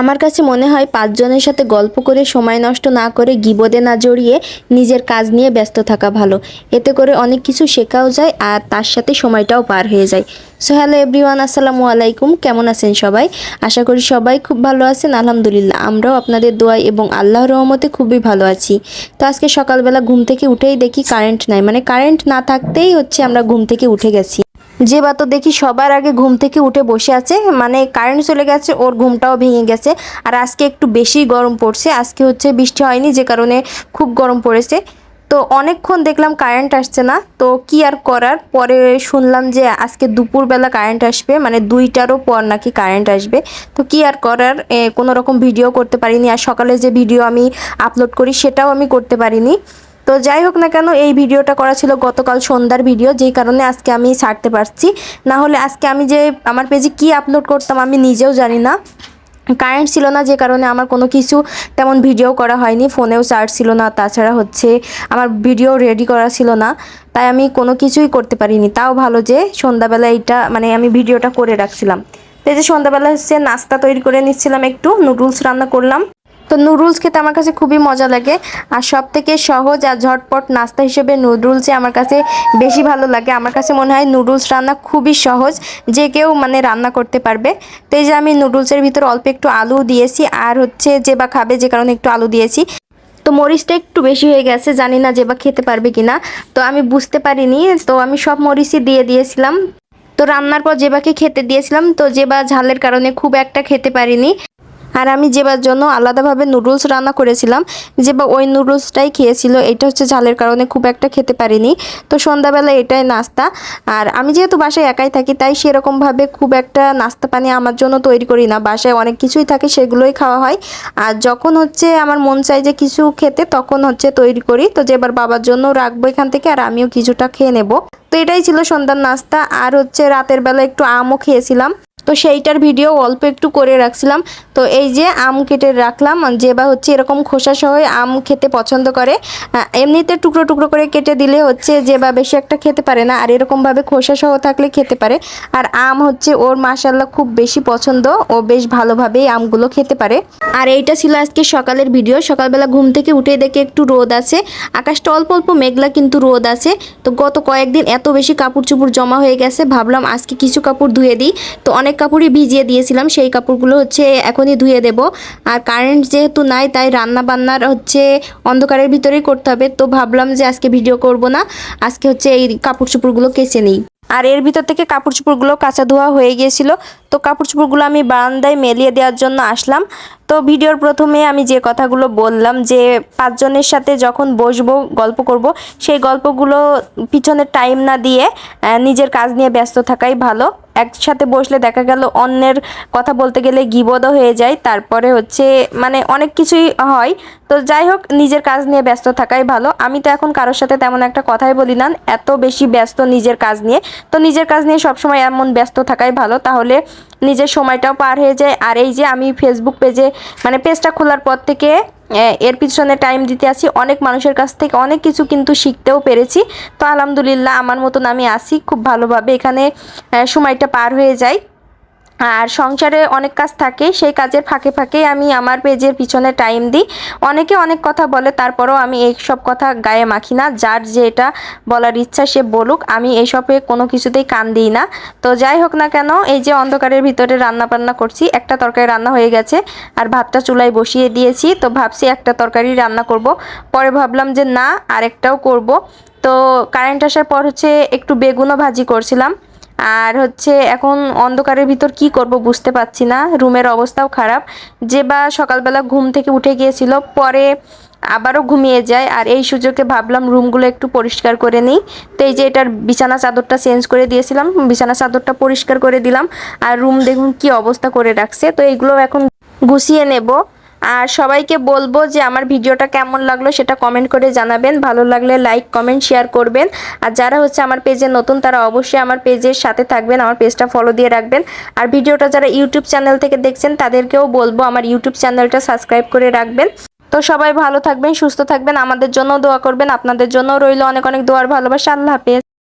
আমার কাছে মনে হয় পাঁচজনের সাথে গল্প করে সময় নষ্ট না করে গিবদে না জড়িয়ে নিজের কাজ নিয়ে ব্যস্ত থাকা ভালো। এতে করে অনেক কিছু শেখাও যায় আর তার সাথে সময়টাও পার হয়ে যায়। সো হ্যালো এভরিওয়ান আসসালামু আলাইকুম। কেমন আছেন সবাই? আশা করি সবাই খুব ভালো আছেন, আলহামদুলিল্লাহ। আমরাও আপনাদের দোয়াই এবং আল্লাহ রহমতে খুবই ভালো আছি। তো আজকে সকালবেলা ঘুম থেকে উঠেই দেখি কারেন্ট নাই। মানে কারেন্ট না থাকতেই হচ্ছে আমরা ঘুম থেকে উঠে গেছি। যে বা তো দেখি সবার আগে ঘুম থেকে উঠে বসে আছে মানে কারেন্ট চলে গেছে, ওর ঘুমটাও ভেঙে গেছে। আর আজকে একটু বেশি গরম পড়ছে, আজকে হচ্ছে বৃষ্টি হয়নি, যে কারণে খুব গরম পড়েছে। তো অনেকক্ষণ দেখলাম কারেন্ট আসছে না, তো কি আর করার? পরে শুনলাম যে আজকে দুপুরবেলা কারেন্ট আসবে মানে দুইটারও পর নাকি কারেন্ট আসবে। তো কি আর করার? কোনো রকম ভিডিও করতে পারিনি, আর সকালে যে ভিডিও আমি আপলোড করি, সেটাও আমি করতে পারিনি। তো যাই হোক না কেন, এই ভিডিওটা করা ছিল গতকাল সন্ধ্যার ভিডিও, যেই কারণে আজকে আমি ছাড়তে পারছি। না হলে আজকে আমি যে আমার পেজে কি আপলোড করতাম আমি নিজেও জানি না। কারেন্ট ছিল না, যে কারণে আমার কোনো কিছু তেমন ভিডিও করা হয়নি, ফোনেও চার্জ ছিল না, তাছাড়া হচ্ছে আমার ভিডিও রেডি করা ছিল না, তাই আমি কোনো কিছুই করতে পারিনি। তাও ভালো যে সন্ধ্যাবেলা এইটা মানে আমি ভিডিওটা করে রাখছিলাম। তো এই যে সন্ধ্যাবেলা হচ্ছে নাস্তা তৈরি করে নিচ্ছিলাম একটু, নুডলস রান্না করলাম। তো নুডলস খেতে আমার কাছে খুবই মজা লাগে। আর সব থেকে সহজ আর ঝটপট নাস্তা হিসেবে নুডলসই আমার কাছে বেশি ভালো লাগে। আমার কাছে মনে হয় নুডলস রান্না খুবই সহজ, যে কেউ মানে রান্না করতে পারবে। তো এই যে আমি নুডলসের ভিতর অল্প একটু আলু দিয়েছি, আর হচ্ছে যে বা খাবে যে কারণে একটু আলু দিয়েছি। তো মরিচটা একটু বেশি হয়ে গেছে, জানি না যে বা খেতে পারবে কিনা। তো আমি বুঝতে পারিনি, তো আমি সব মরিচই দিয়ে দিয়েছিলাম। তো রান্নার পর জেবাকে খেতে দিয়েছিলাম, তো জেবা ঝালের কারণে খুব একটা খেতে পারিনি। আর আমি যেবার জন্য আলাদাভাবে নুডলস রান্না করেছিলাম, যে বা ওই নুডলসটাই খেয়েছিল, এটা হচ্ছে ঝালের কারণে খুব একটা খেতে পারিনি। তো সন্ধ্যাবেলা এটাই নাস্তা। আর আমি যেহেতু বাসায় একাই থাকি, তাই সেরকমভাবে খুব একটা নাস্তা পানি আমার জন্য তৈরি করি না। বাসায় অনেক কিছুই থাকে, সেগুলোই খাওয়া হয়। আর যখন হচ্ছে আমার মন চাই যে কিছু খেতে, তখন হচ্ছে তৈরি করি। তো যে এবার বাবার জন্য রাখব এখান থেকে, আর আমিও কিছুটা খেয়ে নেব। তো এটাই ছিল সন্ধ্যার নাস্তা। আর হচ্ছে রাতের বেলা একটু আমও খেয়েছিলাম। তো সেইটার ভিডিও অল্প একটু করে রাখছিলাম। তো এই যে আম কেটে রাখলাম, যে বা হচ্ছে এরকম খোসা সহ আম খেতে পছন্দ করে এমনিতে টুকরো টুকরো করে কেটে দিলে হচ্ছে যে বা বেশি একটা খেতে পারে না, আর এরকমভাবে খোসা সহ থাকলে খেতে পারে। আর আম হচ্ছে ওর মাসাল্লাহ খুব বেশি পছন্দ, ও বেশ ভালোভাবেই আমগুলো খেতে পারে। আর এইটা ছিল আজকে সকালের ভিডিও, সকালবেলা ঘুম থেকে উঠে দেখে একটু রোদ আছে। আকাশটা অল্প অল্প মেঘলা কিন্তু রোদ আছে। তো গত কয়েকদিন এত বেশি কাপড় চুপড় জমা হয়ে গেছে, ভাবলাম আজকে কিছু কাপড় ধুয়ে দিই। তো অনেক কাপড়ই ভিজিয়ে দিয়েছিলাম, সেই কাপড়গুলো হচ্ছে এখনই ধুয়ে দেব। আর কারেন্ট যেহেতু নাই, তাই রান্না বান্নার হচ্ছে অন্ধকারের ভিতরেই করতে হবে। তো ভাবলাম যে আজকে ভিডিও করব না, আজকে হচ্ছে এই কাপড় চোপড়গুলো কেচে নিই। আর এর ভিতর থেকে কাপড় চোপড়গুলো কাঁচা ধোয়া হয়ে গিয়েছিল তো কাপড় চোপড়গুলো আমি বারান্দায় মেলিয়ে দেওয়ার জন্য আসলাম। তো ভিডিওর প্রথমে আমি যে কথাগুলো বললাম যে পাঁচজনের সাথে যখন বসবো, গল্প করব, সেই গল্পগুলো পিছনে টাইম না দিয়ে নিজের কাজ নিয়ে ব্যস্ত থাকাই ভালো। একসাথে বসলে দেখা গেল অন্যের কথা বলতে গেলে গিবদও হয়ে যায়, তারপরে হচ্ছে মানে অনেক কিছুই হয়। তো যাই হোক, নিজের কাজ নিয়ে ব্যস্ত থাকাই ভালো। আমি তো এখন কারোর সাথে তেমন একটা কথাই বলি না, এত বেশি ব্যস্ত নিজের কাজ নিয়ে। তো নিজের কাজ নিয়ে সবসময় এমন ব্যস্ত থাকাই ভালো। তাহলে নিজের সময়টাও পার হয়ে যায়। আর এই যে আমি ফেসবুক পেজে মানে পেজটা খোলার পর থেকে এর পিছনে টাইম দিতে আসি। অনেক মানুষের কাছ থেকে অনেক কিছু কিন্তু শিখতেও পেরেছি। তো আলহামদুলিল্লাহ আমার মতন আমি আসি খুব ভালোভাবে এখানে সময়টা পার হয়ে যায়। আর সংসারে অনেক কাজ থাকে, সেই কাজের ফাঁকে ফাঁকে আমি আমার পেজের পিছনে টাইম দিই। অনেকে অনেক কথা বলে, তারপরেও আমি এই সব কথা গায়ে মাখি না। যার যেটা বলার ইচ্ছা সে বলুক, আমি এইসবে কোনো কিছুতেই কান দিই না। তো যাই হোক না কেন, এই যে অন্ধকারের ভিতরে রান্না বান্না করছি, একটা তরকারি রান্না হয়ে গেছে। আর ভাতটা চুলায় বসিয়ে দিয়েছি, তো ভাবছি একটা তরকারি রান্না করব। পরে ভাবলাম যে না, আরেকটাও করব। তো কারেন্ট আসার পর হচ্ছে একটু বেগুনও ভাজি করছিলাম। আর হচ্ছে এখন অন্ধকারের ভিতর কি করব বুঝতে পারছি না। রুমের অবস্থাও খারাপ। যে বা সকালবেলা ঘুম থেকে উঠে গিয়েছিল, পরে আবারও ঘুমিয়ে যায়। আর এই সুযোগে ভাবলাম রুমগুলো একটু পরিষ্কার করে নিই। তো এই যে এটার বিছানা চাদরটা চেঞ্জ করে দিয়েছিলাম, বিছানা চাদরটা পরিষ্কার করে দিলাম। আর রুম দেখুন কি অবস্থা করে রাখছে। তো এইগুলো এখন গুছিয়ে নেব। আর সবাইকে বলব যে আমার ভিডিওটা কেমন লাগল সেটা কমেন্ট করে জানাবেন। ভালো লাগলে লাইক কমেন্ট শেয়ার করবেন। আর যারা হচ্ছে আমার পেজে নতুন, তারা অবশ্যই আমার পেজের সাথে থাকবেন, আমার পেজটা ফলো দিয়ে রাখবেন। আর ভিডিওটা যারা ইউটিউব চ্যানেল থেকে দেখছেন, তাদেরকেও বলব আমার ইউটিউব চ্যানেলটা সাবস্ক্রাইব করে রাখবেন। তো সবাই ভালো থাকবেন, সুস্থ থাকবেন, আমাদের জন্য দোয়া করবেন, আপনাদের জন্য রইল অনেক অনেক দোয়ার ভালোবাসা। আল্লাহ হাফেজ।